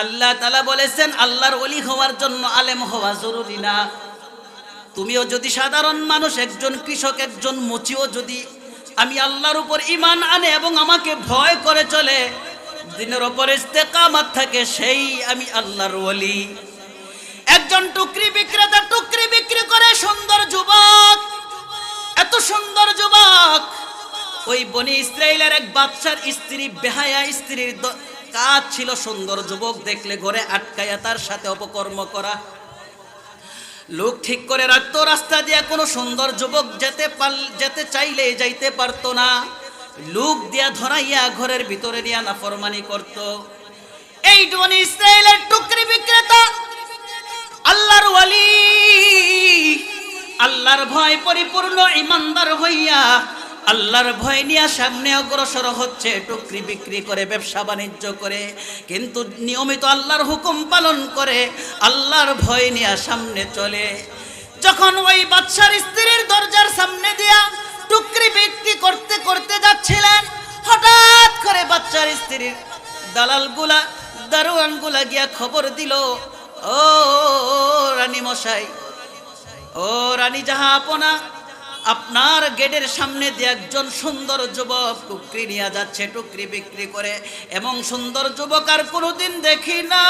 আল্লাহ তালা বলেছেন, আল্লাহর অলি হওয়ার জন্য আলেম হওয়া জরুরি না। তুমিও যদি সাধারণ মানুষ, একজন কৃষক, একজন মুচিও যদি আমি আল্লাহর উপর ইমান আনে এবং আমাকে ভয় করে চলে, দিনের ওপর ইস্তেকামাত থাকে, সেই আমি আল্লাহর অলি একজন টুকরি বিক্রেতা টুকরি বিক্রি করে, সুন্দর যুবক, এত সুন্দর যুবক, ওই বনি ইসরায়েলের এক বাচ্চার স্ত্রী, বেহায়া স্ত্রীর কাজ ছিল সুন্দর, যুবক দেখলে ঘরে আটকায়া তার সাথে অপকর্ম করা। লোক ঠিক করে রাখতো, রাস্তা দিয়ে কোনো সুন্দর যুবক যেতে পার যেতে চাইলে যাইতে পারতো না। লোক দিয়া ধরাইয়া ঘরের ভিতরে নিয়ে নাফরমানি করত। এই বনি ইসরায়েলের টুকরি বিক্রেতা, আল্লাহর ওয়ালি। আল্লাহর ভয় পরিপূর্ণ ইমানদার হইয়া আল্লাহর ভয় নিয়ে সামনে অগ্রসর হচ্ছে, টুকরি বিক্রি করে, ব্যবসা বাণিজ্য করে, কিন্তু নিয়মিত আল্লাহর হুকুম পালন করে, আল্লাহর ভয় নিয়ে সামনে চলে। যখন ওই বাচ্চার স্ত্রীর দরজার সামনে দিয়া টুকরি বিক্রি করতে করতে যাচ্ছিলেন, হঠাৎ করে বাচ্চার স্ত্রীর দালালগুলা, দারোয়ানগুলা গিয়া খবর দিল, ও রানী মশাই, ও, রানী জাহাপনা আপনার গেটের সামনে দিয়ে একজন সুন্দর যুবক টুকরি নিয়ে যাচ্ছে, টুকরি বিক্রি করে। এবং সুন্দর যুবক আর কোনোদিন দেখি না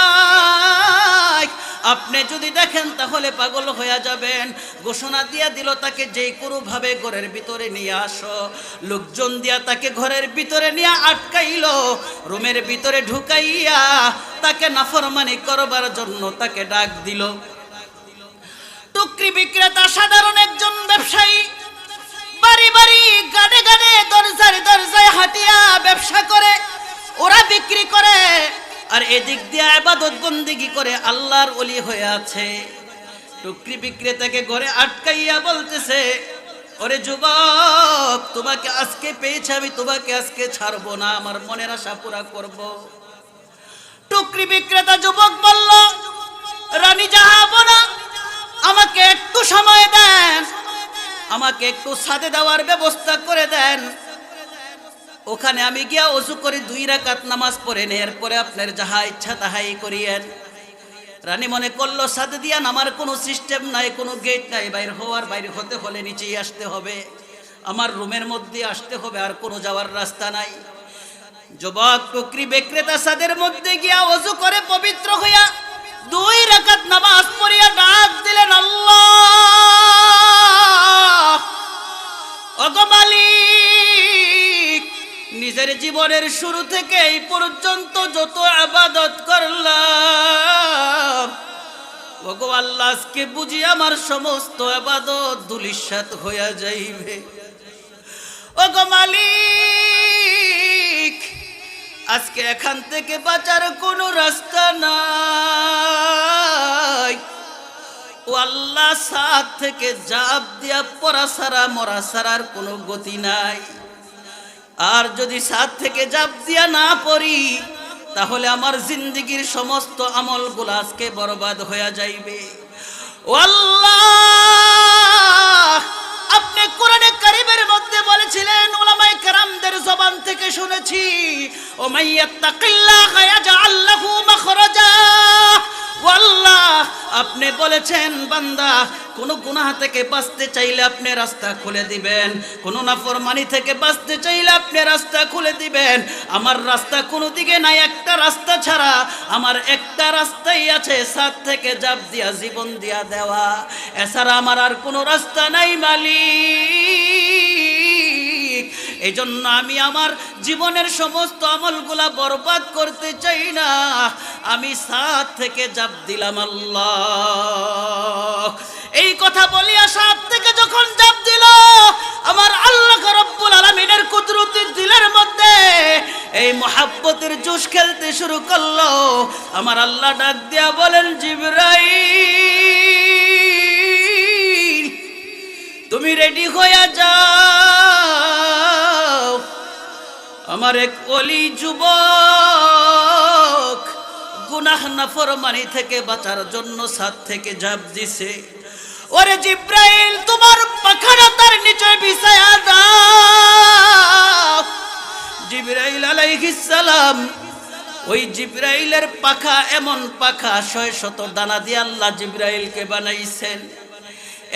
আপনি যদি দেখেন, তাহলে পাগল হয়ে যাবেন। ঘোষণা দিয়া দিল তাকে যে কোনোভাবে ঘরের ভিতরে নিয়ে আসো। লোকজন দিয়া তাকে ঘরের ভিতরে নিয়ে আটকাইল, রুমের ভিতরে ঢুকাইয়া তাকে নাফরমানি করবার জন্য তাকে ডাক দিল। টুকরি বিক্রেতা, সাধারণ একজন ব্যবসায়ী বাড়ি বাড়ি গাড়ে গাড়ে দরজায় দরজায় হাটিয়া ব্যবসা করে, ওরা বিক্রি করে, আর এদিক দিয়ে আবাদত বন্দিগি করে আল্লাহর অলি হয়ে আছে। টুকরি বিক্রেতাকে ঘরে আটকাইয়া বলতেছে, ওরে যুবক, তোমাকে আজকে পেয়েছে, আমি তোমাকে আজকে ছাড়বো না, আমার মনের আশা পুরা করব। টুকরি বিক্রেতা যুবক বলল, রানী যাহাবো না আমাকে একটু সময় দেন আমাকে একটু সাথে দেওয়ার ব্যবস্থা করে দেন। ওখানে আমি গিয়া অজু করে দুই রাকাত নামাজ পড়ে নে এরপরে আপনার যাহা ইচ্ছা তাহাই করিয়েন। রানী মনে করল সাথে দিয়া নামার কোনো সিস্টেম নাই, কোনো গেট নাই, বাইর হওয়ার বাইরে হতে হলে নিচেই আসতে হবে। আমার রুমের মধ্যে আসতে হবে, আর কোনো যাওয়ার রাস্তা নাই। যুবক, টুকরি বিক্রেতা সাদের মধ্যে গিয়া অজু করে পবিত্র হইয়া দুই রাকাত নামাজ পড়িয়া ডাক দিলেন, আল্লাহ! মালিক, নিজের জীবনের শুরু থেকে এই পর্যন্ত যত আবাদত করলাম আল্লাহ আজকে বুঝি আমার সমস্ত আবাদত দুলিশাত হইয়া যাইবে। ওগো মালিক, আজকে এখান থেকে বাঁচার কোনো রাস্তা নাই। ও আল্লাহ সাত থেকে জাপ দিয়া পড়া সারা, মরা সারার কোনো গতি নাই। আর যদি সাত থেকে জাপ দিয়া না পড়ি, তাহলে আমার জিন্দগির সমস্ত আমলগুলো আজকে বরবাদ হয়ে যাইবে। ও আল্লাহ, আপনি কোরআনে কারিমের মধ্যে বলেছিলেন ওলামাই কারামদের জবান থেকে শুনেছি ও মাইয়াত্তাকিল্লাহ আপনি বলেছেন, বান্দা, কোন গুনাহ থেকে বাঁচতে চাইলে আপনি রাস্তা খুলে দিবেন। কোন নাফরমানি থেকে বাঁচতে চাইলে আপনি রাস্তা খুলে দিবেন। আমার রাস্তা কোনো দিকে নাই, একটা রাস্তা ছাড়া। আমার একটা রাস্তাই আছে, সাত থেকে জাপ দিয়া, জীবন দিয়া দেওয়া। এছাড়া আমার আর কোনো রাস্তা নাই, মালিক। এই জন্য আমি আমার জীবনের সমস্ত আমলগুলা বরবাদ করতে চাই না। আমি সাত থেকে জাপ দিলাম আল্লাহ। এই কথা বলিয়া সাত থেকে যখন জাপ দিল, আমার আল্লাহ রব্বুল আলমিনের কুদরতির দিলের মধ্যে এই মহাব্বতের জুস খেলতে শুরু করল। আমার আল্লাহ ডাক দিয়া বলেন জিবরাই তুমি রেডি হইয়া যাও। আমার এক অলি যুবক, গুনাহ নাফরমানি থেকে বাঁচার জন্য সাত থেকে জাপ দিছে। ওরে জিব্রাইল, তোমার পাখানা তার নিচে বিছায়া দাও। জিব্রাইল আলাইহিস সালাম, ওই জিব্রাইলের পাখা এমন পাখা, ছয় শত দানা দিয়ে আল্লাহ জিব্রাইলকে বানাইছেন।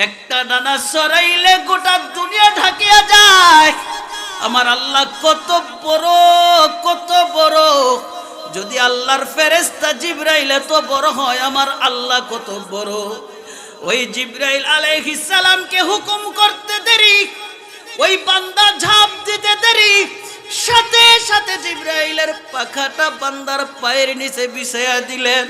একটা ডানা সরাইলে গোটা দুনিয়া ঢাকিয়া যায়। আমার আল্লাহ কত বড় কত বড়। যদি আল্লাহর ফেরেস্তা জিব্রাইল এত বড় হয়, আমার আল্লাহ কত বড়। ওই জিব্রাইল সালামকে হুকুম করতে দেরি, ওই বান্দা ঝাঁপ দিতে দেরি। সাথে সাথে জিব্রাইলের পাখাটা বান্দার পায়ের নিচে বিছায়া দিলেন।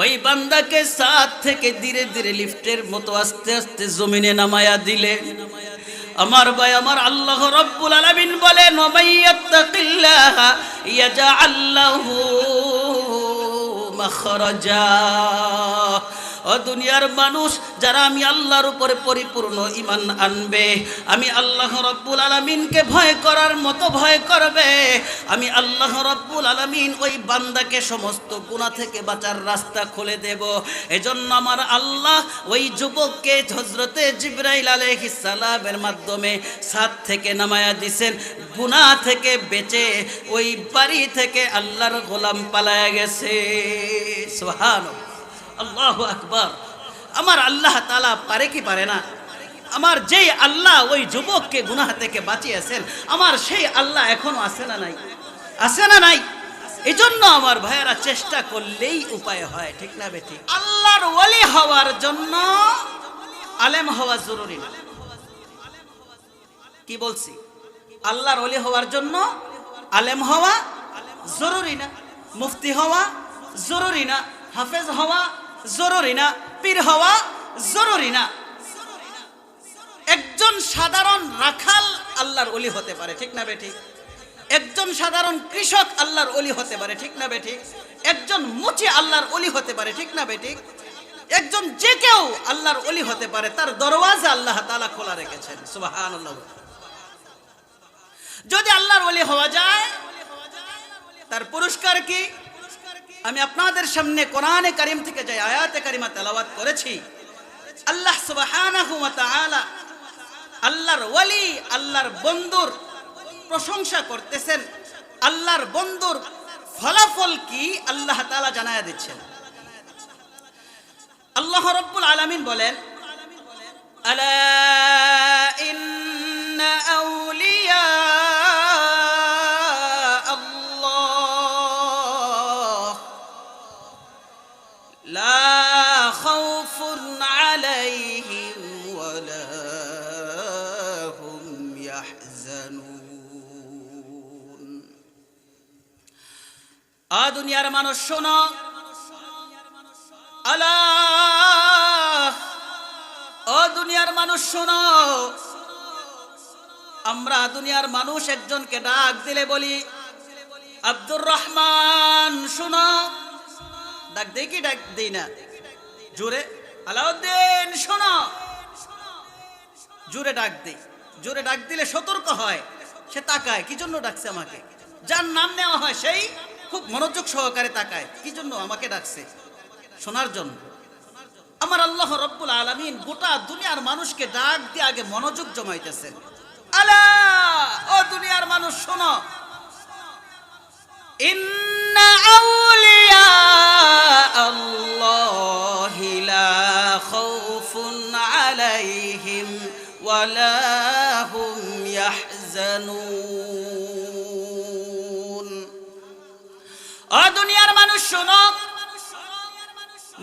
ওই বান্দাকে সাত থেকে ধীরে ধীরে লিফটের মতো আস্তে আস্তে জমিনে নামায়া দিলে আমার ভাই আমার আল্লাহ রব্বুল আলামিন বলেন ওমাইয়াত্তাকিল্লাহ ইয়াজআল লাহু মাখরাজা। ও দুনিয়ার মানুষ, যারা আমি আল্লাহর উপরে পরিপূর্ণ ইমান আনবে, আমি আল্লাহ রব্বুল আলামিনকে ভয় করার মতো ভয় করবে, আমি আল্লাহ রব্বুল আলামিন ওই বান্দাকে সমস্ত গুনাহ থেকে বাঁচার রাস্তা খুলে দেব। এজন্য আমার আল্লাহ ওই যুবককে হজরতে জিব্রাইল আলাইহিস সালামের মাধ্যমে সাত থেকে নামায়া দিছেন। গুনাহ থেকে বেঁচে ওই বাড়ি থেকে আল্লাহর গোলাম পালায়া গেছে। সুবহানাল্লাহ। আল্লাহ আকবার। আমার আল্লাহ তালা পারে কি পারে না? আমার যেই আল্লাহ ওই যুবককে গুনাহ থেকে বাঁচিয়েছেন, আমার সেই আল্লাহ এখনও আছে না নাই? আছে না নাই? এই জন্য আমার ভাইয়েরা চেষ্টা করলেই উপায় হয়, ঠিক না বেঠিক আল্লাহর ওলি হওয়ার জন্য আলেম হওয়া জরুরি না। কি বলছি? আল্লাহর ওলি হওয়ার জন্য আলেম হওয়া জরুরি না। মুফতি হওয়া জরুরি না। হাফেজ হওয়া জরুরি না, পীর হওয়া জরুরি না। একজন সাধারণ রাখাল আল্লাহর অলি হতে পারে, ঠিক না বেঠিক একজন সাধারণ কৃষক আল্লাহর অলি হতে পারে, ঠিক না বেঠিক একজন মুচি আল্লাহর অলি হতে পারে, ঠিক না বেঠিক একজন যে কেউ আল্লাহর অলি হতে পারে, তার দরওয়াজা আল্লাহ তালা খোলা রেখেছেন, সুবহানাল্লাহ। যদি আল্লাহর অলি হওয়া যায়, তার পুরস্কার কি? আমি আপনাদের সামনে কোরআনে কারিম থেকে যে আয়াতে কারিমা তেলাওয়াত করেছি, আল্লাহ তাআলা আল্লাহর ওয়ালি, আল্লাহর বন্ধুর প্রশংসা করতেছেন। আল্লাহর বন্ধুর ফলাফল কি? আল্লাহ তাআলা জানায়া দিচ্ছেন। আল্লাহ রাব্বুল আলামিন বলেন, আলা ইন্না দুনিয়ার মানুষ, শোনো। আল্লাহ। ও দুনিয়ার মানুষ, শোনো। আমরা দুনিয়ার মানুষ, একজনকে ডাক দিলে বলি, আব্দুর রহমান, শোনো। ডাক দেই কি ডাক দিই না? জোরে, আলাউদ্দিন, শোনো। জোরে ডাক দেই। জোরে ডাক দিলে সতর্ক হয়। সে তাকায়, কি জন্য ডাকছে আমাকে? যার নাম নেওয়া হয় সেই খুব মনোযোগ সহকারে তাকায়। কি জন্য আমাকে ডাকছে? শোনার জন্য। আমার আল্লাহ রব্বুল আলমিন গোটা দুনিয়ার মানুষকে ডাক দিয়ে আগে মনোযোগ জমাইতেছে। আলা, ও দুনিয়ার মানুষ, শোনো। ইন্না আউলিয়া আল্লাহ লা খাউফুন আলাইহিম ওয়ালা হুম ইয়াহজানুন। দুনিয়ার মানুষ শোনো।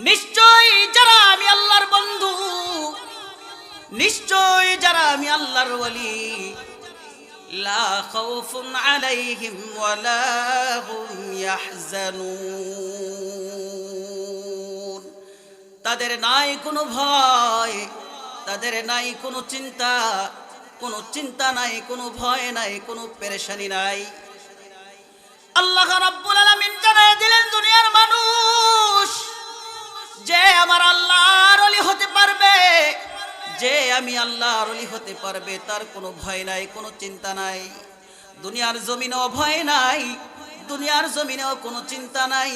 নিশ্চয় যারা আমি আল্লাহর বন্ধু, নিশ্চয় যারা আমি আল্লাহর বলি তাদের নাই কোনো ভয়, তাদের নাই কোনো চিন্তা কোনো চিন্তা নাই, কোনো ভয় নাই, কোনো পেরেশানি নাই। আল্লাহ রব্বুল আলম জানায় দিলেন দুনিয়ার মানুষ। যে আমার আল্লাহর অলি হতে পারবে, যে আমি আল্লাহর অলি হতে পারবে, তার কোনো ভয় নাই, কোনো চিন্তা নাই। দুনিয়ার জমিনেও ভয় নাই, দুনিয়ার জমিনেও কোনো চিন্তা নাই,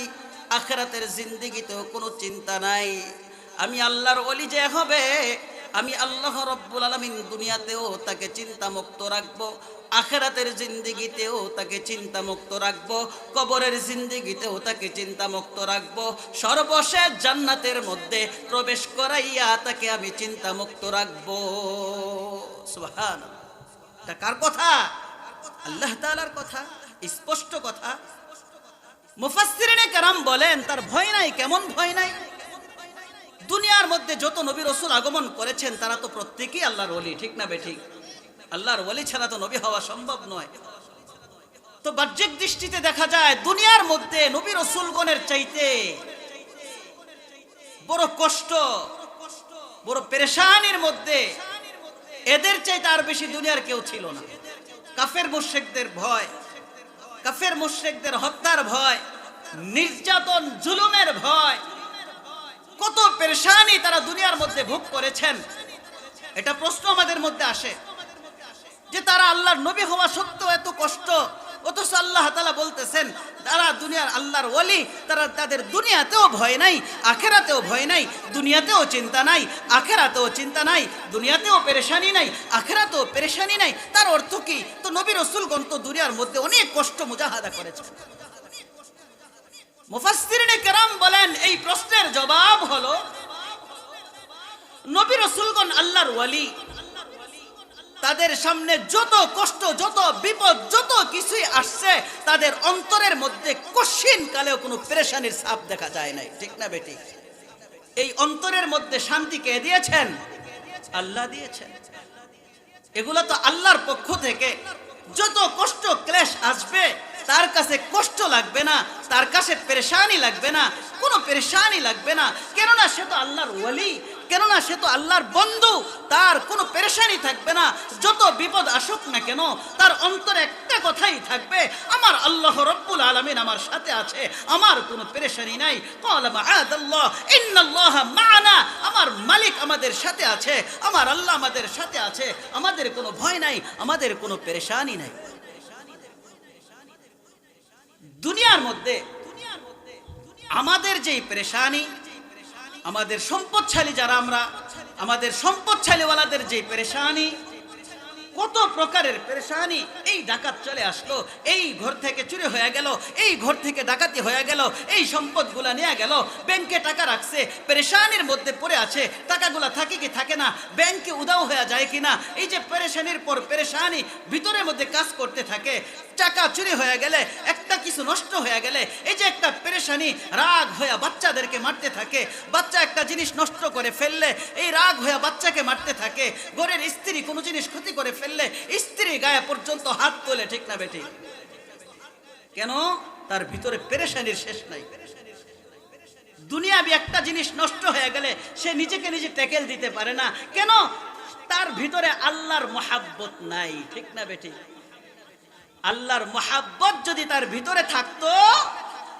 আখেরাতের জিন্দিগিতেও কোনো চিন্তা নাই। আমি আল্লাহর অলি যে হবে আমি আল্লাহ রব্বুল আলমিন দুনিয়াতেও তাকে চিন্তা মুক্ত রাখব, আখেরাতের জিন্দিগিতেও তাকে চিন্তা মুক্ত রাখব, কবরের জিন্দিগিতেও তাকে চিন্তা মুক্ত রাখব, সর্বশেষ জান্নাতের মধ্যে প্রবেশ করাইয়া তাকে আমি চিন্তা মুক্ত রাখব কার কথা? আল্লাহ তাআলার কথা, স্পষ্ট কথা। মুফাসসিরিনে কেরাম বলেন, তার ভয় নাই, কেমন ভয় নাই? দুনিয়ার মধ্যে যত নবী রসুল আগমন করেছেন, তারা তো প্রত্যেকেই আল্লাহর ওলি, ঠিক না বেঠিক আল্লাহর ওলি ছাড়া তো নবী হওয়া সম্ভব নয়। তো বাহ্যিক দৃষ্টিতে দেখা যায়, দুনিয়ার মধ্যে নবী রসুলগণের চাইতে বড় কষ্ট, বড় পেরেশানির মধ্যে এদের চাইতে আর বেশি দুনিয়ার কেউ ছিল না। কাফের মুশ্রিকদের ভয়, কাফের মুশ্রিকদের হত্যার ভয়, নির্যাতন, জুলুমের ভয় কত পেরেশানি তারা দুনিয়ার মধ্যে ভোগ করেছেন। এটা প্রশ্ন আমাদের মধ্যে আসে। যে তারা আল্লাহর নবী হওয়া সত্ত্বেও এত কষ্ট, অথচ আল্লাহ তালা বলতেছেন, তারা দুনিয়ার আল্লাহর ওলি, তারা তাদের দুনিয়াতেও ভয় নাই, আখেরাতেও ভয় নাই, দুনিয়াতেও চিন্তা নাই, আখেরাতেও চিন্তা নাই, দুনিয়াতেও পেরেশানি নাই, আখেরাতেও পেরেশানি নাই। তার অর্থ কি? তো নবী রসুলগণ তো দুনিয়ার মধ্যে অনেক কষ্ট মুজাহাদা করেছে মুফাসসিরিনে কেরাম বলেন, এই প্রশ্নের জবাব হলো, নবী রসুলগণ আল্লাহর ওয়ালি। তাদের সামনে যত কষ্ট, যত বিপদ, যত কিছুই আসছে, তাদের অন্তরের মধ্যে কশিন কালেও কোনো পেরেশানির ছাপ দেখা যায় নাই। ঠিক না বেটি? এই অন্তরের মধ্যে শান্তি কে দিয়েছেন? আল্লাহ দিয়েছেন। এগুলো তো আল্লাহর পক্ষ থেকে যত কষ্ট, ক্লেশ আসবে তার কাছে কষ্ট লাগবে না, তার কাছে পেরেশানি লাগবে না, কোনো পেরেশানি লাগবে না। কেননা সে তো আল্লাহর ওয়ালি, কেননা সে তো আল্লাহর বন্ধু, তার কোনো পেরেশানি থাকবে না। যত বিপদ আসুক না কেন, তার অন্তরে একটা কথাই থাকবে, আমার আল্লাহ রব্বুল আলামিন আমার সাথে আছে, আমার কোনো পেরেশানি নাই। মা'ানা আমার মালিক আমাদের সাথে আছে, আমার আল্লাহ আমাদের সাথে আছে, আমাদের কোনো ভয় নাই, আমাদের কোনো পেরেশানি নাই। দুনিয়ার মধ্যে আমাদের যেই পেরেশানি, আমাদের সম্পদশালী যারা আমরা, আমাদের সম্পদশালীওয়ালাদের যে পেরেশানি, কত প্রকারের পেরেশানি, এই ডাকাত চলে আসলো, এই ঘর থেকে চুরি হয়ে গেল, এই ঘর থেকে ডাকাতি হয়ে গেল, এই সম্পদগুলা নিয়ে গেল, ব্যাংকে টাকা রাখছে, পেরেশানির মধ্যে পড়ে আছে, টাকাগুলা থাকে কি থাকে না, ব্যাংকে উদাও হয়ে যায় কিনা, এই যে পেরেশানির পর পেরেশানি ভিতরের মধ্যে কাজ করতে থাকে টাকা চুরি হয়ে গেলে, একটা কিছু নষ্ট হয়ে গেলে, এই যে একটা পেরেশানি, রাগ হয়ে বাচ্চাদেরকে মারতে থাকে, বাচ্চা একটা জিনিস নষ্ট করে ফেললে, এই রাগ হয়ে বাচ্চাকে মারতে থাকে, ঘরের স্ত্রী কোনো জিনিস ক্ষতি করে ফেললে, স্ত্রী গায়ে পর্যন্ত হাত তোলে, ঠিক না বেটি? কেন? তার ভিতরে পেরেশানির শেষ নাই। দুনিয়াবি একটা জিনিস নষ্ট হয়ে গেলে, সে নিজেকে নিজে ট্যাকেল দিতে পারে না। কেন? তার ভিতরে আল্লাহর মহাব্বত নাই, ঠিক না বেটি? আল্লাহর মহাব্বত যদি তার ভিতরে থাকতো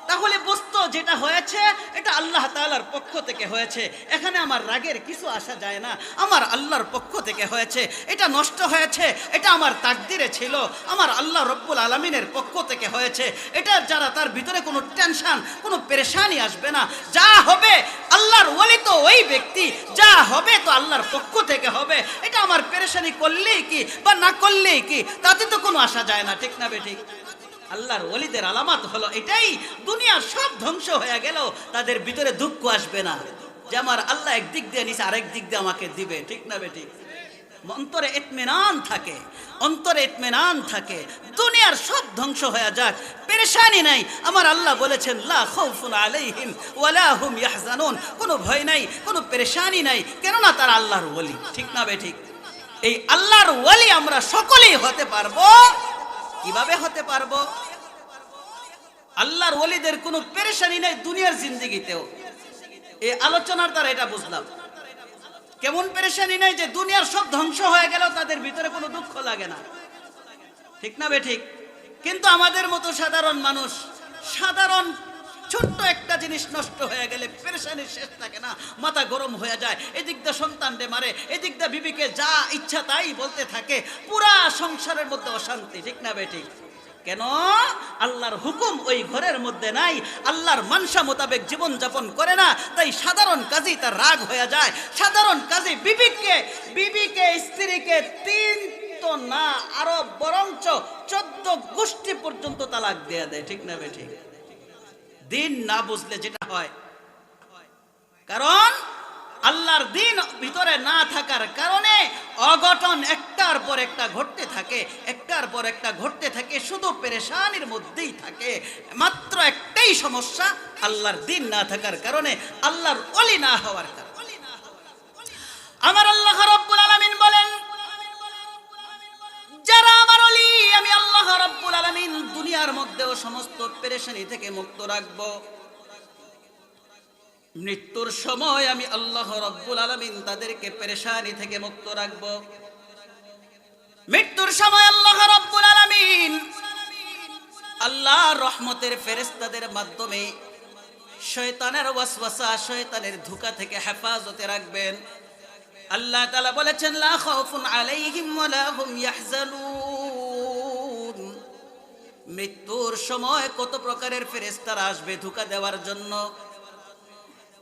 তাহলে বুঝতো যেটা হয়েছে, এটা আল্লাহ তাআলার পক্ষ থেকে হয়েছে। এখানে আমার রাগের কিছু আসা যায় না। আমার আল্লাহর পক্ষ থেকে হয়েছে। এটা নষ্ট হয়েছে। এটা আমার তাকদিরে ছিল। আমার আল্লাহ রব্বুল আলমিনের পক্ষ থেকে হয়েছে। এটা যারা তার ভিতরে কোনো টেনশন, কোনো পেরেশানি আসবে না। যা হবে আল্লাহর ওলি তো ওই ব্যক্তি। যা হবে তো আল্লাহর পক্ষ থেকে হবে। এটা আমার পেরেশানি করলেই কি বা না করলেই কি, তাতে তো কোনো আসা যায় না। ঠিক না বেঠিক আল্লাহর ওলিদের আলামত হলো এটাই। দুনিয়ার সব ধ্বংস হয়ে গেল, তাদের ভিতরে দুঃখ আসবে না। যে আমার আল্লাহ একদিক দিয়ে নিছে, আরেক দিক দিয়ে আমাকে দিবে। ঠিক না বেটি অন্তরে ইতমিনান থাকে, অন্তরে ইতমিনান থাকে। দুনিয়ার সব ধ্বংস হয়ে যাক, পেরেশানি নাই। আমার আল্লাহ বলেছেন, লা খাউফুন আলাইহিম ওয়ালা হুম ইয়াহজানুন। কোনো ভয় নাই, কোনো পেরেশানি নাই, কেননা তারা আল্লাহর ওলি। ঠিক না বেঠিক এই আল্লাহর ওলি আমরা সকলেই হতে পারব। কীভাবে হতে পারব? আল্লাহর ওলিদের কোনো পেরেশানি নাই দুনিয়ার জিন্দিগিতেও। এই আলোচনার দ্বারা এটা বুঝলাম। কেমন পেরেশানি নাই যে দুনিয়ার সব ধ্বংস হয়ে গেল তাদের ভিতরে কোনো দুঃখ লাগে না। ঠিক না বে ঠিক? কিন্তু আমাদের মতো সাধারণ মানুষ, সাধারণ ছোট্ট একটা জিনিস নষ্ট হয়ে গেলে পেরেশানির শেষ থাকে না, মাথা গরম হয়ে যায়, এদিক দিয়ে সন্তানরে মারে, এদিক দিয়ে বিবিকে যা ইচ্ছা তাই বলতে থাকে, পুরা সংসারের মধ্যে অশান্তি, ঠিক না বেঠিক কেন? আল্লাহর হুকুম ওই ঘরের মধ্যে নাই, আল্লাহর মানসা মোতাবেক জীবন যাপন করে না, তাই সাধারণ কাজেই তার রাগ হয়ে যায়, সাধারণ কাজে বিবিকে বিবিকে, স্ত্রীকে তিন তো না আরও বরঞ্চ চোদ্দ গোষ্ঠী পর্যন্ত তালাক দেয়া দেয়, ঠিক না বে ঠিক দিন না বুঝলে যেটা হয়। কারণ আল্লাহর দিন ভিতরে না থাকার কারণে অঘটন একটার পর একটা ঘটতে থাকে, একটার পর একটা ঘটতে থাকে, শুধু পেরেশানির মধ্যেই থাকে। মাত্র একটাই সমস্যা আল্লাহর দিন না থাকার কারণে আল্লাহর অলি না হওয়ার কারণে। আমার আল্লাহ রব্বুল আলামিন দুনিয়ার মধ্যেও সমস্ত পেরেশানি থেকে মুক্ত রাখব। মৃত্যুর সময় আমি আল্লাহ রব্বুল আলামিন তাদেরকে পেরেশানি থেকে মুক্ত রাখব। মৃত্যুর সময় আল্লাহ রব্বুল আলামিন আল্লাহ রহমতের ফেরেশতাদের মাধ্যমে শয়তানের ওয়াসওয়াসা, শয়তানের ধোঁকা থেকে হেফাজতে রাখবেন। আল্লাহ তাআলা বলেছেন, লা খাউফুন আলাইহিম ওয়ালা হুম ইয়াহজানুন। মৃত্যুর সময় কত প্রকারের ফেরেশতারা আসবে ধোঁকা দেওয়ার জন্য?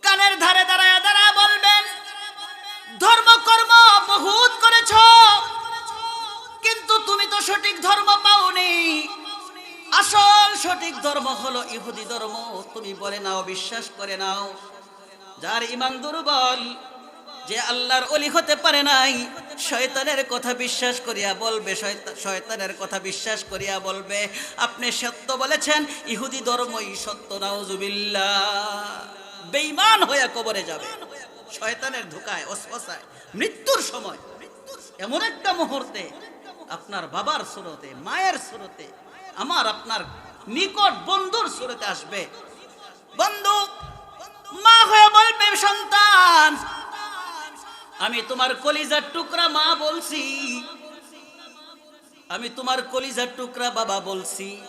কানের ধারে দাঁড়ায় দাঁড়া বলবেন, ধর্ম, কর্ম বহুত করেছ, কিন্তু তুমি তো সঠিক ধর্ম পাওনি। আসল সঠিক ধর্ম হলো ইহুদি ধর্ম। তুমি বলে নাও, বিশ্বাস করে নাও। যার ইমান দুর্বল, যে আল্লাহর অলি হতে পারে নাই শয়তানের কথা বিশ্বাস করিয়া বলবে শয়তানের কথা বিশ্বাস করিয়া বলবে, আপনি সত্য বলেছেন, ইহুদি ধর্মই সত্য, নাউজুবিল্লাহ। বেঈমান হয়ে কবরে যাবে। শয়তানের ধোকায় অসফসায় মৃত্যুর সময়, এমন একটা মুহূর্তে আপনার বাবার সুরতে, মায়ের সুরতে, আমার আপনার নিকট বন্ধুর সুরতে আসবে। বন্ধু, মা হয়ে বলবে, সন্তান আমি তোমার কলিজার টুকরা মা বলছি। আমি তোমার কলিজার টুকরা বাবা বলছি।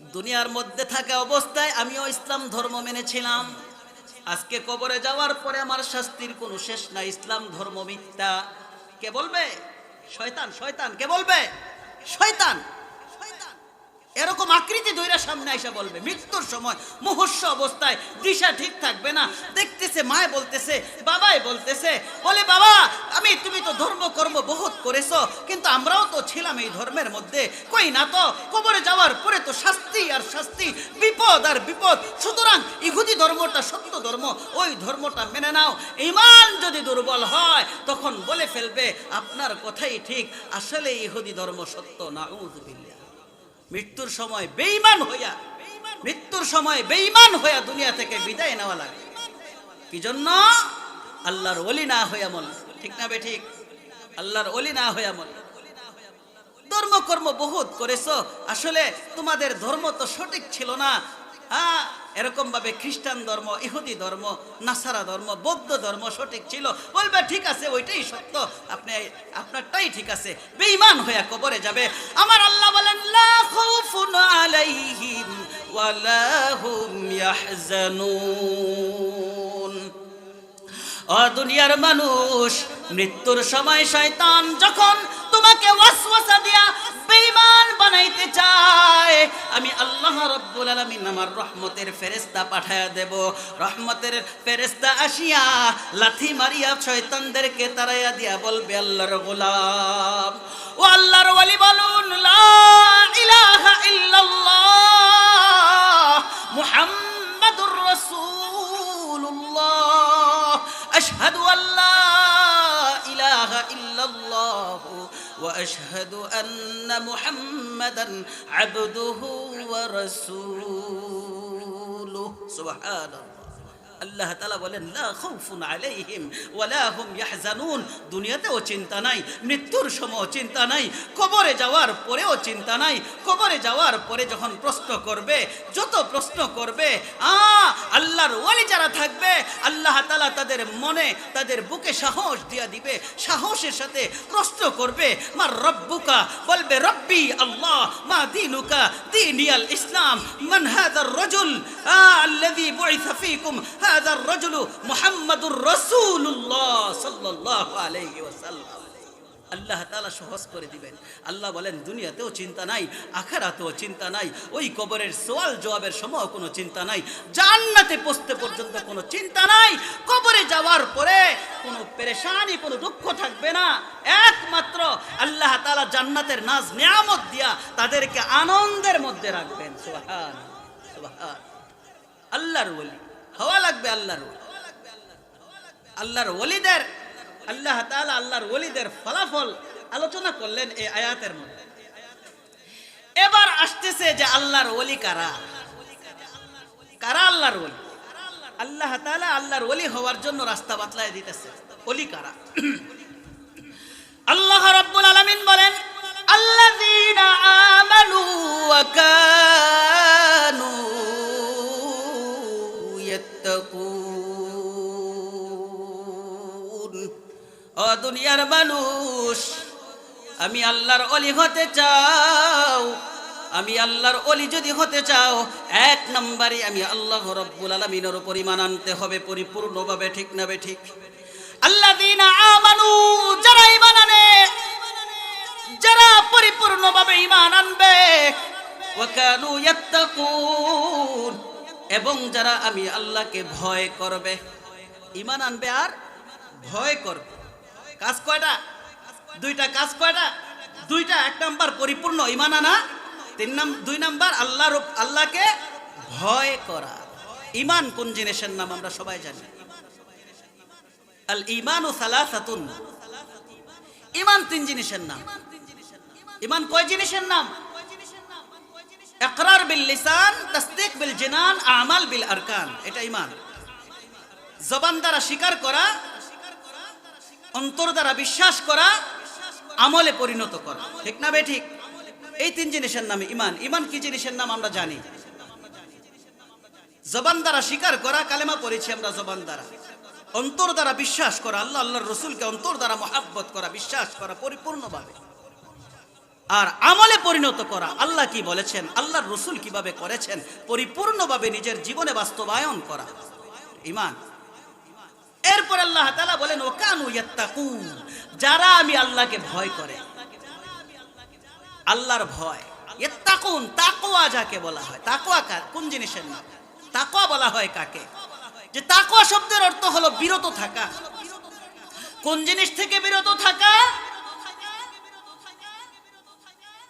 দুনিয়ার মধ্যে থাকা অবস্থায় আমিও ইসলাম ধর্ম মেনেছিলাম। আজকে কবরে যাওয়ার পরে আমার শাস্তির কোনো শেষ নাই। ইসলাম ধর্ম মিথ্যা। কে বলবে? শয়তান শয়তান, কে বলবে? শয়তান! এরকম আকৃতি ধৈরা সামনে এসে বলবে, মৃত্যুর সময় মুহূর্ষ অবস্থায় দিশা ঠিক থাকবে না। দেখতেছে, মায় বলতেছে, বাবাই বলতেছে, বলে, বাবা, আমি, তুমি তো ধর্ম কর্ম বহুত করেছ, কিন্তু আমরাও তো ছিলাম এই ধর্মের মধ্যে। কই না তো? কবরে যাওয়ার পরে তো শাস্তি আর শাস্তি, বিপদ আর বিপদ। সুতরাং ইহুদি ধর্মটা সত্য ধর্ম, ওই ধর্মটা মেনে নাও। ইমান যদি দুর্বল হয়, তখন বলে ফেলবে, আপনার কথাই ঠিক, আসলে ইহুদি ধর্ম সত্য না মৃত্যুর সময় বেঈমান হইয়া, মৃত্যুর সময় বেঈমান হইয়া দুনিয়া থেকে বিদায় নেওয়া লাগে। কি জন্য আল্লাহর ওলি না হইয়া মন। ঠিক না বে ঠিক? আল্লাহর ওলি না হইয়া মন। ধর্ম কর্ম বহুত করেছ। আসলে তোমাদের ধর্ম তো সঠিক ছিল না। হ্যাঁ এরকম ভাবে খ্রিস্টান ধর্ম, ইহুদি ধর্ম, নাসারা ধর্ম, বৌদ্ধ ধর্ম সঠিক ছিল। বলবে, ঠিক আছে, ওইটাই সত্য। আপনি, আপনারটাই ঠিক আছে। বেঈমান হইয়া কবরে যাবে। আমার আল্লাহ বলেন, লা খাউফুন আলাইহিম ওয়ালা হুম ইয়াহজানুন। দুনিয়ার মানুষ, মৃত্যুর সময় শয়তান যখন তোমাকে ওয়াসওয়াসা দিয়া বেঈমান বানাইতে চায়, আমি আল্লাহ রব্বুল আলামিন আমার রহমতের ফেরেশতা পাঠায়া দেব। রহমতের ফেরেশতা আসিয়া লাথি মারিয়া শয়তানদেরকে তাড়াইয়া দিয়া বলবে, আল্লাহর গোলাম। ও আল্লাহর ওয়ালি বলুন, লা ইলাহা ইল্লাল্লাহ, মুহাম্মাদুর রাসূলুল্লাহ وأشهد أن محمدا عبده ورسوله. سبحان الله. আল্লাহ তালা বলেন আলাইহিম ইয়াহজানুন। দুনিয়াতেও চিন্তা নাই, মৃত্যুর সময় চিন্তা নাই, কবরে যাওয়ার পরেও চিন্তা নাই। কবরে যাওয়ার পরে যখন প্রশ্ন করবে, যত প্রশ্ন করবে, আ, আল্লাহর ওয়ালি যারা থাকবে, আল্লাহ তালা তাদের মনে, তাদের বুকে সাহস দিয়া দিবে, সাহসের সাথে প্রশ্ন করবে মা রব্বুকা বলবে রব্বি আল্লাহ, মা দিনুকা দিনিয়াল ইসলাম, মান হাদার রজুল আল্লাযী বুইসা ফীকুম রজুল মুহাম্মাদুর আলাইহি ওয়াসাল্লাম। আল্লাহ তালা সহজ করে দিবেন। আল্লাহ বলেন, দুনিয়াতেও চিন্তা নাই, আখারাতেও চিন্তা নাই, ওই কবরের সোয়াল জবাবের সময় কোনো চিন্তা নাই, জান্নাতে পৌঁছতে পর্যন্ত কোনো চিন্তা নাই, কবরে যাওয়ার পরে কোনো পেরেশানি, কোনো দুঃখ থাকবে না। একমাত্র আল্লাহ তালা জান্নাতের নাজ নিয়ামত দিয়া তাদেরকে আনন্দের মধ্যে রাখবেন। সুবহান সুবহান আল্লাহর ওলি। হওয়া লাগবে আল্লাহর আল্লাহর ওলিদের, আল্লাহ তাআলা আল্লাহর ওলিদের ফলাফল আলোচনা করলেন এই আয়াতের মধ্যে। এবার আসতেছে যে আল্লাহর ওলি কারা? কারা আল্লাহর ওলি? আল্লাহ তাআলা আল্লাহর ওলি হওয়ার জন্য রাস্তা বাতলায় দিতেছে। ওলি কারা? আল্লাহ রাব্বুল আলামিন বলেন, আল্লাযীনা আমানু ওয়া ও দুনিয়ার মানুষ, আমি আল্লাহর অলি হতে চাও, আমি আল্লাহর অলি যদি হতে চাও, এক নম্বরে আমি আল্লাহ রব্বুল আলমিনের পরিমাণ আনতে হবে পরিপূর্ণভাবে, ঠিক না ঠিক আল্লাহ আমানু, যারা ইমান আনে, যারা পরিপূর্ণভাবে ইমান আনবে ওয়াকানু ইয়াত্তাকুন, এবং যারা আমি আল্লাহকে ভয় করবে ইমান আনবে আর ভয় করবে। কাজ কয়টা? দুইটা কাজ কয়টা? দুইটা, এক নাম্বার পরিপূর্ণ ইমান আনা, তিন নাম, দুই নাম্বার আল্লাহর উপ- আল্লাহকে ভয় করা। ইমান কোন জিনিসের নাম আমরা সবাই জানি? আল ইমান ও সালাসাতুন। ইমান তিন জিনিসের নাম। ইমান কয় জিনিসের নাম? ইকরার বিল লিসান, তাসদিক বিল জিনান, আমাল বিল আরকান। এটা ইমান জবান দ্বারা স্বীকার করা অন্তর দ্বারা বিশ্বাস করা, আমলে পরিণত করা। ঠিক না বে ঠিক? এই তিন জিনিসের নামে ইমান। ইমান কি জিনিসের নাম আমরা জানি? জবান দ্বারা স্বীকার করা, কালেমা পড়েছি আমরা জবান দ্বারা। অন্তর দ্বারা বিশ্বাস করা, আল্লাহ, আল্লাহর রসুলকে অন্তর দ্বারা মহাব্বত করা, বিশ্বাস করা পরিপূর্ণভাবে। আর আমলে পরিণত করা, আল্লাহ কি বলেছেন? আল্লাহর রসুল কীভাবে করেছেন? পরিপূর্ণভাবে নিজের জীবনে বাস্তবায়ন করা। ইমান। এরপর আল্লাহ তাআলা বলেন, ওকানু ইয়াত্তাকুন। যারা আমি আল্লাহকে ভয় করে, আল্লাহর ভয়। ইয়াত্তাকুন, তাকওয়া যাকে বলা হয়। তাকওয়া কার? কোন জিনিসের নাম? তাকওয়া বলা হয় কাকে? যে তাকওয়া শব্দের অর্থ হলো বিরত থাকা। কোন জিনিস থেকে বিরত থাকা?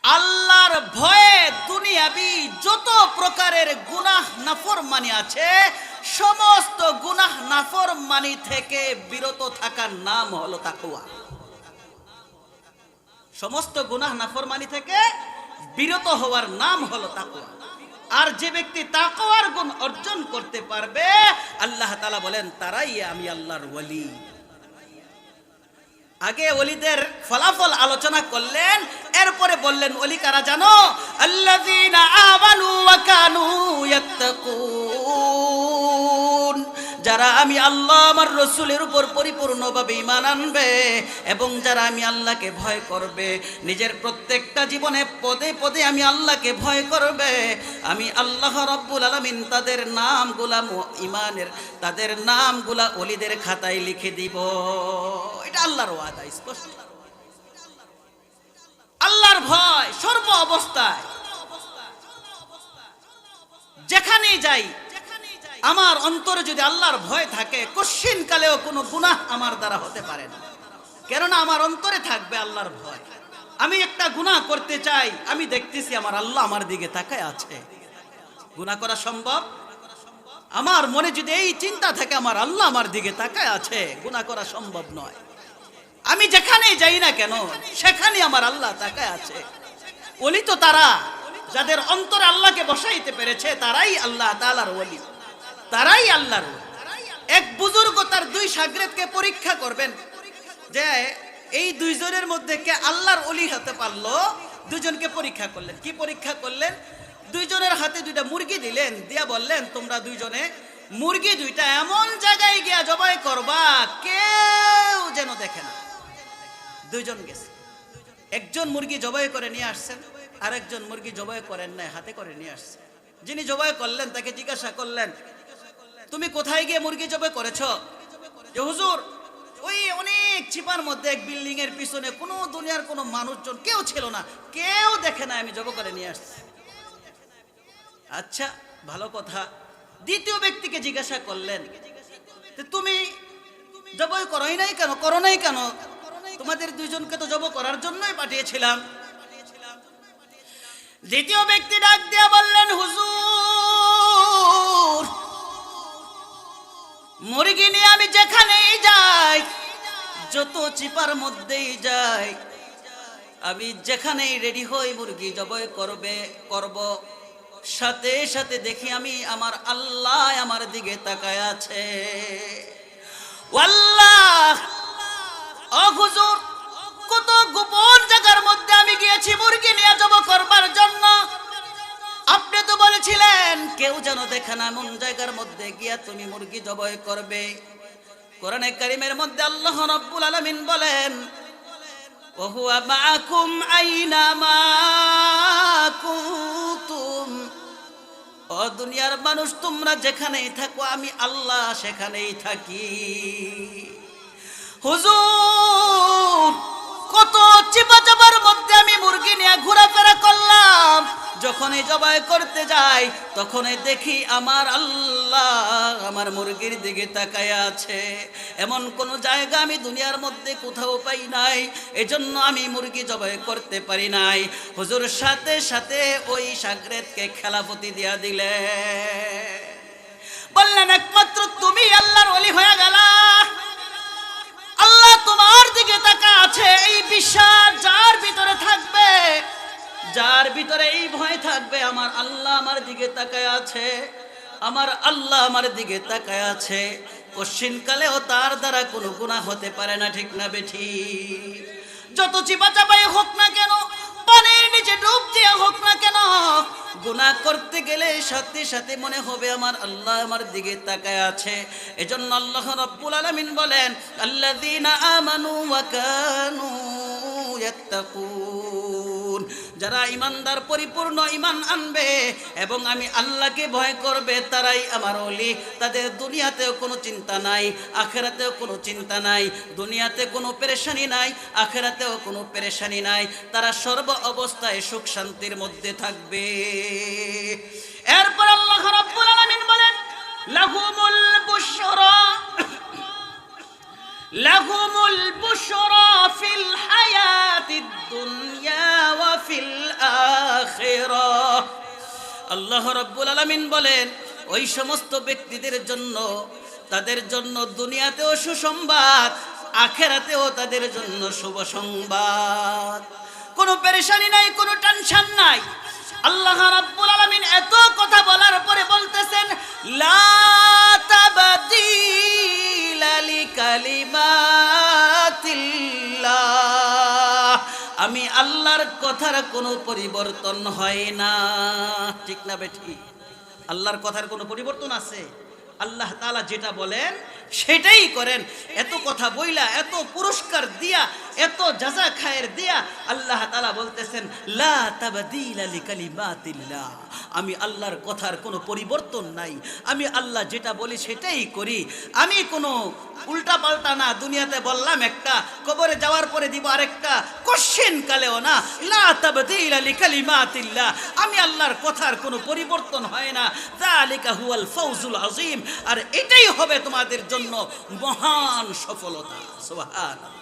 আল্লাহর ভয়ে দুনিয়াবি যত প্রকারের গুনাহ, নাফরমানি আছে সমস্ত গুনাহ নাফরমানি থেকে বিরত থাকার নাম হলো তাকুয়া সমস্ত গুনাহ নাফরমানি থেকে বিরত হওয়ার নাম হলো তাকুয়া আর যে ব্যক্তি তাকওয়ার গুণ অর্জন করতে পারবে, আল্লাহ তাআলা বলেন, তারাই আমি আল্লাহর ওয়ালি। আগে অলিদের ফলাফল আলোচনা করলেন, এরপরে বললেন অলি কারা জানো? আল্লাযীনা আমানু ওয়া কানু ইয়াত্তাকুন। যারা আমি আল্লাহ আমার রসুলের উপর পরিপূর্ণভাবে ইমান আনবে এবং যারা আমি আল্লাহকে ভয় করবে, নিজের প্রত্যেকটা জীবনে পদে পদে আমি আল্লাহকে ভয় করবে, আমি আল্লাহ রব্বুল আলামিন তাদের নামগুলা ইমানের তাদের নামগুলা অলিদের খাতায় লিখে দিব। এটা আল্লাহর ওয়াদা, স্পষ্ট। আল্লাহর ভয় সর্ব অবস্থায়। যেখানেই যাই আমার অন্তরে যদি আল্লাহর ভয় থাকে কশিন কালেও কোনো গুনাহ আমার দ্বারা হতে পারে না। কেননা আমার অন্তরে থাকবে আল্লাহর ভয়। আমি একটা গুনাহ করতে চাই, আমি দেখতেছি আমার আল্লাহ আমার দিকে তাকায় আছে। গুনাহ করা সম্ভব? আমার মনে যদি এই চিন্তা থাকে, আমার আল্লাহ আমার দিকে তাকায় আছে, গুনাহ করা সম্ভব নয়। আমি যেখানেই যাই না কেন সেখানে আমার আল্লাহ তাকায় আছে। ওলি তো তারা, যাদের অন্তরে আল্লাহকে বসাইতে পেরেছে, তারাই আল্লাহ তাআলার ওলি। তারাই আল্লাহর এক বুজুর্গ তার দুই সাগরেদকে পরীক্ষা করবেন যে এই দুইজনের মধ্যে কে আল্লাহর অলি হতে পারল, দুজনকে পরীক্ষা করলেন। কি পরীক্ষা করলেন? দুইজনের হাতে দুইটা মুরগি দিলেন, দিয়া বললেন, তোমরা দুইজনে মুরগি দুইটা এমন জায়গায় গিয়া জবাই করবা, কেউ যেন দেখে না। দুইজন গেছে। একজন মুরগি জবাই করে নিয়ে আসছেন, আরেকজন মুরগি জবাই করেন নাই, হাতে করে নিয়ে আসছেন। যিনি জবাই করলেন, তাকে জিজ্ঞাসা করলেন তুমি কোথায় গিয়ে মুরগি জবাই করেছ? যে হুজুর, ওই অনেক চিপার মধ্যে এক বিল্ডিং এর পিছনে কোনো দুনিয়ার কোনো মানুষজন, কেউ ছিল না, কেউ দেখে না আমি জব করে নিয়ে আসছি। আচ্ছা ভালো কথা। দ্বিতীয় ব্যক্তিকে জিজ্ঞাসা করলেন তুমি জবই করোই নাই কেন? করো নাই কেন? তোমাদের দুইজনকে তো জব করার জন্যই পাঠিয়েছিলাম। দ্বিতীয় ব্যক্তি ডাক দিয়া বললেন, হুজুর মুরগি নিয়ে আমি যেখানেই যাই, যত চিপার মধ্যেই যাই, আমি যেখানেই রেডি হই মুরগি জবাই করবে, করব। সাথে সাথে দেখি আমি আমার আল্লাহ আমার দিকে তাকায় আছে। কত গোপন জায়গার মধ্যে আমি গিয়েছি মুরগি নিয়ে যাব করবার বলেছিলেন, কেউ যেন দেখে না এমন জায়গার মধ্যে গিয়া তুমি মুরগি জবাই করবে। কোরআনে কারিমের মধ্যে আল্লাহ রাব্বুল আলামিন বলেন, ওহুয়া মাকুম আইনা মাকুতুম ও দুনিয়ার মানুষ, তোমরা যেখানেই থাকো, আমি আল্লাহ সেখানেই থাকি। হুজুর, কত চিপা চাপার মধ্যে আমি মুরগি নিয়ে ঘোরাফেরা করলাম। যখনই জবাই করতে যাই, তখনই দেখি আমার আল্লাহ আমার মুরগির দিকে তাকায় আছে। এমন কোন জায়গা আমি দুনিয়ার মধ্যে কোথাও পাই নাই, এজন্য আমি মুরগি জবাই করতে পারি নাই। হুজুর সাথে সাথে ওই সাগরেদকে খেলাপতি দিয়া দিলে। বললেন, একমাত্র তুমি আল্লাহর অলি হয়ে গেলা। আল্লাহ তোমার দিকে তাকা আছে, এই বিশ্বাস যার ভিতরে থাকবে যার ভিতরে এই ভয় থাকবে, আমার আল্লাহ আমার দিকে তাকায় আছে, আমার আল্লাহ আমার দিকে তাকায় আছে। কশ্চিনকালেও তার দ্বারা কোনো গুণা হতে পারে না, ঠিক না বেঠি? যত চিপা চাপাই হোক না কেন, পানির নিচে ডুব দিয়ে হোক না কেন গুণা করতে গেলে সাথে সাথে মনে হবে আমার আল্লাহ আমার দিকে তাকায় আছে। এজন্য আল্লাহ রাব্বুল আলামিন বলেন, আল্লাযীনা আমানু ওয়া কানু ইয়াত্তাকুন। যারা ইমানদার পরিপূর্ণ ইমান আনবে এবং আমি আল্লাহকে ভয় করবে, তারাই আমার অলি তাদের দুনিয়াতেও কোনো চিন্তা নাই, আখেরাতেও কোনো চিন্তা নাই, দুনিয়াতে কোনো পেরেশানি নাই, আখেরাতেও কোনো পেরেশানি নাই। তারা সর্ব অবস্থায় সুখ শান্তির মধ্যে থাকবে। এরপর আল্লাহ রাব্বুল আলামিন বলেন, লাহুমুল বুশরা। লাহুমুল বুশরা ফিল হায়াতিদ দুনিয়া ওয়া ফিল আখিরাহ আল্লাহ রাব্বুল আলামিন বলেন, ওই সমস্ত ব্যক্তিদের জন্য, তাদের জন্য দুনিয়াতেও সুসংবাদ, আখেরাতেও তাদের জন্য শুভ সংবাদ। কোনো পেরেশানি নাই, কোনো টেনশন নাই। আল্লাহ রাব্বুল আলামিন এত আল্লাহর কথার কোনো পরিবর্তন হয় না। ঠিক না বেঠি? আল্লাহর কথার কোনো পরিবর্তন আছে? আল্লাহ তালা যেটা বলেন সেটাই করেন। এত কথা বইলা, এত পুরস্কার দিয়া, এত জাজা খায়ের দিয়া আল্লাহ তাআলা বলতেছেন, লা তাবদীলা লিকালিমাতিল্লাহ। আমি আল্লাহর কথার কোনো পরিবর্তন নাই। আমি আল্লাহ যেটা বলি সেটাই করি। আমি কোনো উল্টা পাল্টা না, দুনিয়াতে বললাম একটা, কবরে যাওয়ার পরে দিব আরেকটা কোশ্চেন কালেও না, লা তাবদীলা লিকালিমাতিল্লাহ। আমি আল্লাহর কথার কোনো পরিবর্তন হয় না। যালিকা হুয়াল ফাউজুল আযীম। আর এটাই হবে তোমাদের জন্য মহান সফলতা সুবহানাল্লাহ।